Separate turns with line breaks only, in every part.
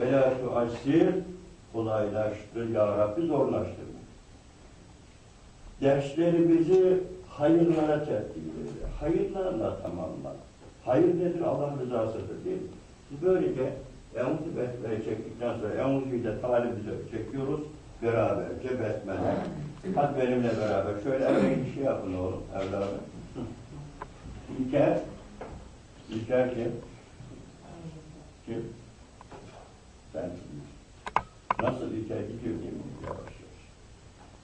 Veya şu asir kolaylaştır ya Rabbi zorlaştırma. Derslerimizi hayırlara tertip eyle. Hayırlarla tamamla. Hayır nedir? Allah rızasıdır değil mi? Biz böylece Eûzü Besmele çektikten sonra Eûzü'yü de talibimize çekiyoruz. Beraberce Besmele. Hadi benimle beraber. Şöyle eve bir şey yapın oğlum evladım. İlker. İlker kim? Kim? Sen kimsin? Nasıl İlker gidiyor değil mi? Yavaş yavaş.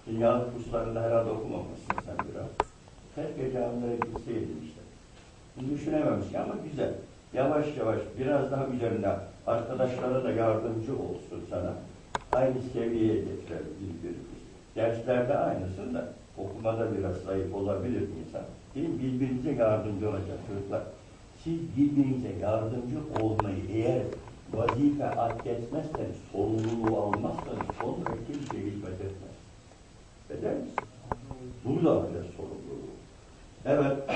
Dünyalık kurslarında herhalde okumamışsın sen biraz. Keşke camilere gitseydin işte. Bunu düşünememişsin ama güzel. Yavaş yavaş biraz daha üzerine arkadaşlara da yardımcı olsun sana. Aynı seviyeye getirelim birbirimizi. Derslerde aynısın da okumada biraz zayıf olabilir insan. Değil mi? Birbirinize yardımcı olacak çocuklar. Siz birbirinize yardımcı olmayı eğer vazife addetmezseniz, sorumluluğu almazsanız sonra kimse hizmet etmez. Eder misin? Bu da öyle sorumluluğu. Evet.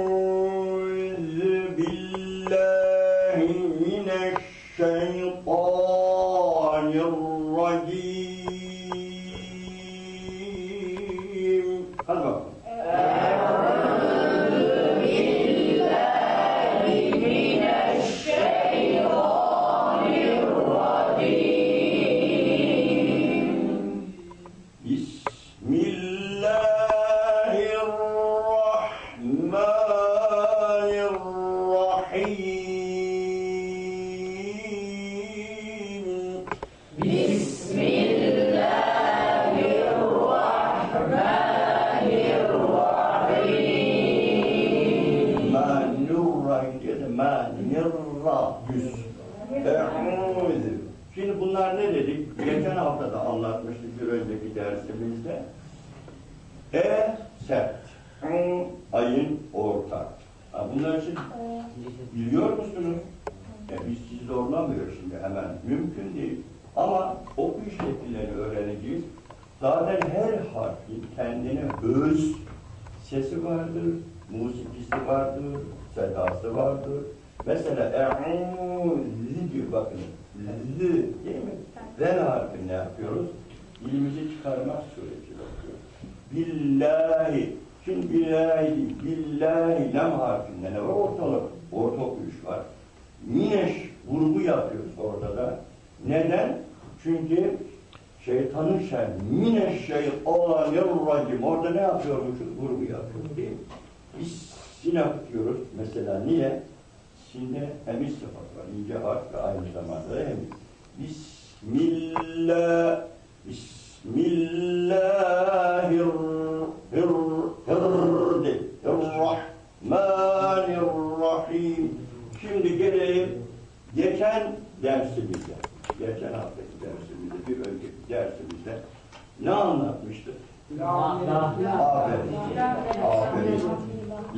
Eûzü billahi mineşşeytanirracim. Hadi bakalım. Bunlar ne dedik? Geçen hafta da anlatmıştık bir önceki dersimizde. E sert. Ü, ayın ortak. Ha, bunlar için biliyor musunuz? Ya biz sizi zorlamıyoruz şimdi hemen. Mümkün değil. Ama okuyuş şekillerini öğreneceğiz. Zaten her harfin kendine öz sesi vardır, musikisi vardır, sedası vardır. Mesela e'ûzü diyor bakın. Z değil mi? Zel harfi ne yapıyoruz? Dilimizi çıkarmaz sureti bakıyoruz. Billahi. Şimdi billahi değil. Billahi lam harfinde ne var? Ortalık. Orta okuyuş var. Mineş vurgu yapıyoruz orada da. Neden? Çünkü şeytanın şer. Mineş şeytanirracim. Orada ne yapıyormuşuz? Vurgu yapıyoruz değil mi? Biz sinap diyoruz. Mesela niye? Sinde emis sıfat var. İnce harf ve aynı zamanda da emis. Bismillah Bismillahirrahmanirrahim. Şimdi gelelim geçen dersimize. Geçen haftaki dersimizde, bir önceki dersimizde ne anlatmıştık? Aferin. Aferin.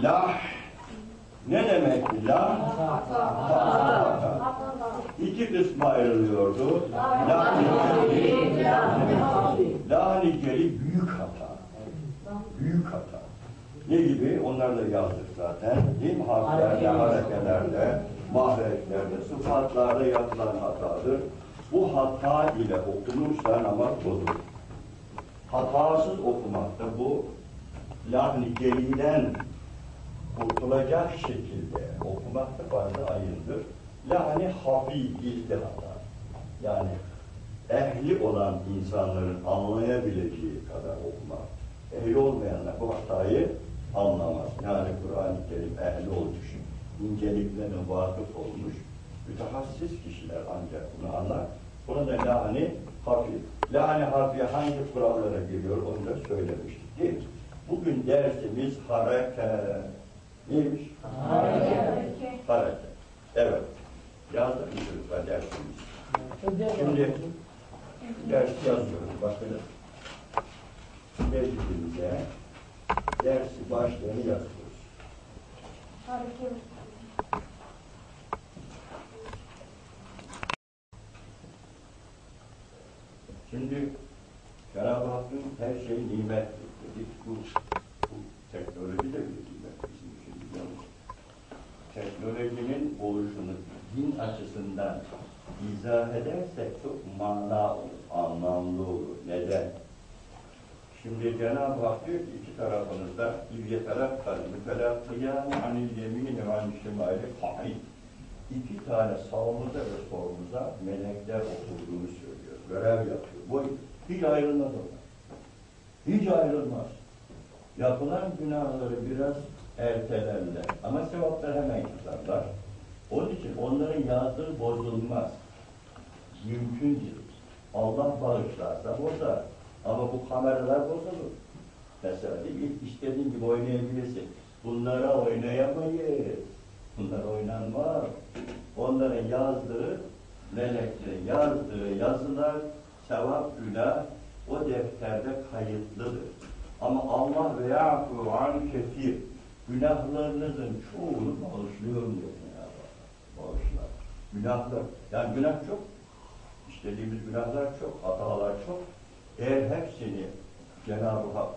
Lah ne demek? Hata. İki kısma ayrılıyordu. Lahniceli, lahniceli büyük hata. Büyük hata. Ne gibi? Onları da yazdık zaten. Değil mi? Harflerde, harekelerde, mahreçlerde, sıfatlarda yapılan hatadır. Bu hata ile okunursa namaz bozulur. Hatasız okumakta bu lahniceliden kurtulacak şekilde okumakta fazla ayındır. Yani hafi gizli hata. Yani ehli olan insanların anlayabileceği kadar okumak. Ehli olmayanlar bu hatayı anlamaz. Yani Kur'an-ı Kerim ehli için inceliklerine vakıf olmuş mütehassıs kişiler ancak bunu anlar. Buna da lahani hafif. Lahani hafiye hangi kurallara giriyor onu da söylemiştik değil mi? Bugün dersimiz hareket. Neymiş?
Hareket.
Evet. Yazdık mı çocuklar dersimiz? Şimdi dersi yazıyoruz. Bakın. Meclisimize dersi başlığını yazıyoruz.
Hareket.
Şimdi Cenab-ı Hakk'ın her şey nimettir dedik. Bu, bu teknoloji de bir nimet bizim için biliyor musun? Teknolojinin oluşunu din açısından açısından izah edersek çok mana olur, anlamlı olur. Neden? Şimdi Cenab-ı Hak diyor ki iki tarafınızda bir yetelakkan mütelakkiyan anil yemini ve anil şimali kaid. İki tane sağımıza ve solumuza melekler oturduğunu söylüyor. Görev yapıyor. Bu hiç ayrılmaz onlar. Hiç ayrılmaz. Yapılan günahları biraz ertelerler. Ama sevaplar hemen yazarlar. Onun için onların yazdığı bozulmaz. Mümkün değil. Allah bağışlarsa bozar. Ama bu kameralar bozulur. Mesela değil istediğin gibi oynayabilirsin. Bunlara oynayamayız. Bunlar oynanmaz. Onların yazdığı, meleklerin yazdığı yazılar, sevap, günah o defterde kayıtlıdır. Ama Allah ve ya'fu an kefir günahlarınızın çoğunu bağışlıyorum diyor Cenab-ı. Bağışlar. Günahlar. Yani günah çok. İşlediğimiz günahlar çok, hatalar çok. Eğer hepsini Cenab-ı Hak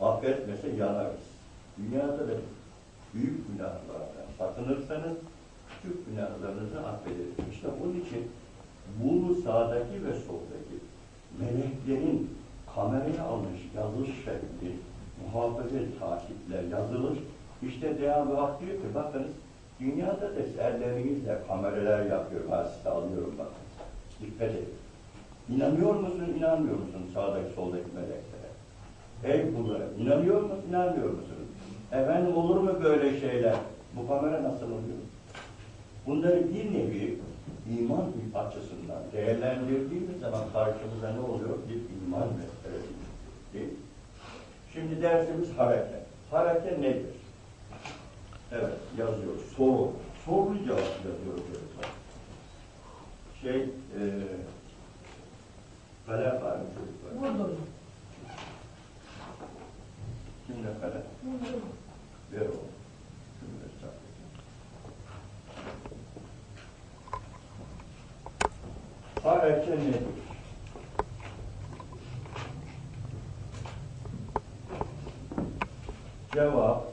affetmese yanarız. Dünyada da büyük günahlardan sakınırsanız küçük günahlarınızı affederiz. İşte onun için bu sağdaki ve soldaki meleklerin kameraya almış yazılış şekli, muhafaza takipler yazılır. İşte Cenab-ı Hak diyor ki bakınız dünyada da ellerinizle kameralar yapıyorum. Ha size alıyorum bakın. Dikkat edin. İnanıyor musun, inanmıyor musun sağdaki soldaki meleklere? Ey kullarım, inanıyor musun, inanmıyor musun? Efendim olur mu böyle şeyler? Bu kamera nasıl oluyor? Bunları bir nevi iman açısından değerlendirdiğimiz zaman karşımıza ne oluyor? Bir iman meselesi. Değil? Şimdi dersimiz hareket. Hareket nedir? Evet, yazıyor. Soru. Soru cevap yazıyor çocuklar. Şey, e, kalem var mı çocuklar?
Vurdum.
Kimde kalem?
Vurdum.
Ver o. Şunu ver çak. Hareket nedir? Cevap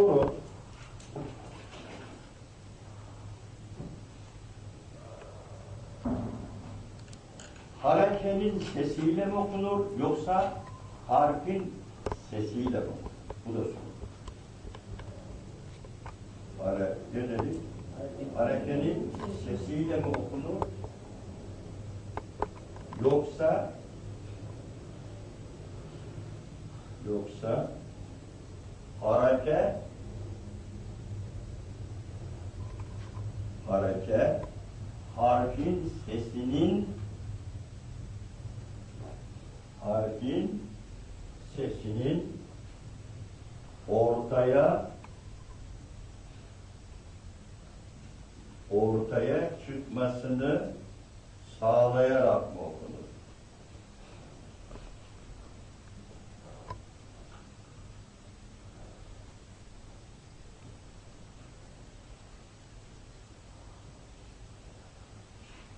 Soru harekenin sesiyle mi okunur yoksa harfin sesiyle mi okunur? Bu da soru. Hare, ne dedik? Harekenin sesiyle mi okunur? Yoksa yoksa hareke hareke harfin sesinin harfin sesinin ortaya ortaya çıkmasını sağlayarak mı okunur?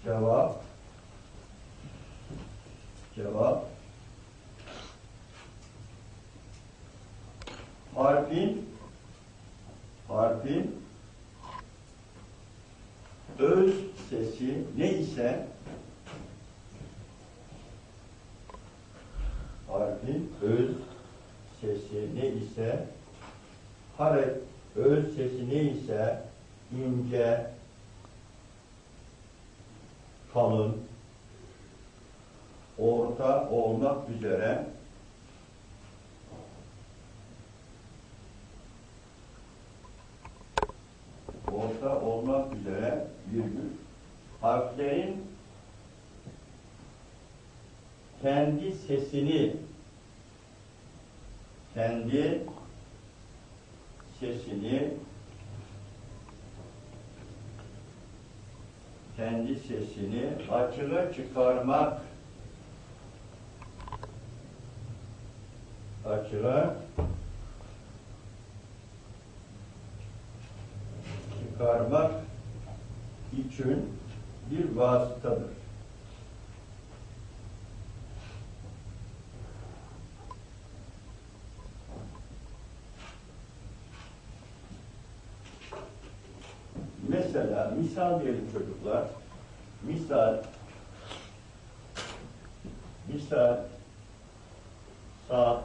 Cevap. Cevap. Harfin. Harfin. Öz sesi ne ise harfin öz sesi ne ise harf öz sesi ne ise ince kalın. Orta olmak üzere. Orta olmak üzere virgül harflerin kendi sesini kendi sesini kendi sesini açığa çıkarmak açığa çıkarmak için bir vasıtadır. Mesela misal diyelim çocuklar. Misal misal saat